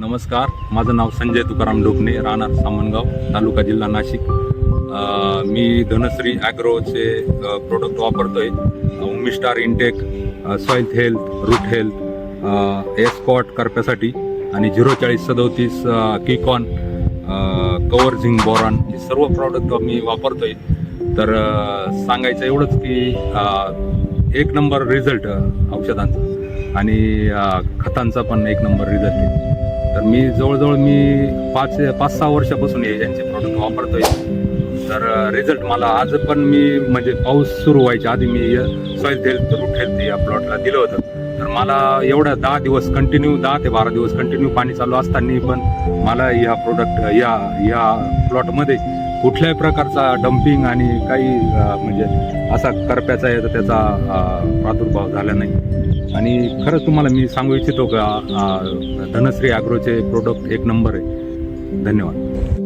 नमस्कार. माझं नाव संजय तुकाराम डोकणे राहणार सामनगाव तालुका जिल्हा नाशिक. मी धनश्री ॲग्रोचे प्रोडक्ट वापरतो आहे उमिस्टार intake soil health root health escort करप्यासाठी आणि झिरो चाळीस सदोतीस किकॉन कवर झिंग बोरॉन हे सर्व प्रॉडक्ट मी वापरतो आहे तर सांगायचं एवढंच की एक नंबर रिझल्ट औषधांचा आणि खतांचा पण एक नंबर रिझल्ट आहे. तर मी जवळजवळ मी पाच पाच सहा वर्षापासून हे यांचे प्रोडक्ट वापरतोय. तर रिझल्ट मला आज पण मी म्हणजे पाऊस सुरू व्हायच्या आधी मी सॉईल हेल्थ रूट हेल्थ या प्लॉटला दिलं होतं. तर मला एवढ्या दहा दिवस कंटिन्यू दहा ते बारा दिवस कंटिन्यू पाणी चालू असताना पण मला या प्रोडक्ट या या प्लॉटमध्ये कुठल्याही प्रकारचा डम्पिंग आणि काही म्हणजे असा करप्याचा आहे तर त्याचा प्रादुर्भाव झाला नाही. आणि खरंच तुम्हाला मी सांगू इच्छितो का धनश्री ॲग्रोचे प्रोडक्ट एक नंबर आहे. धन्यवाद.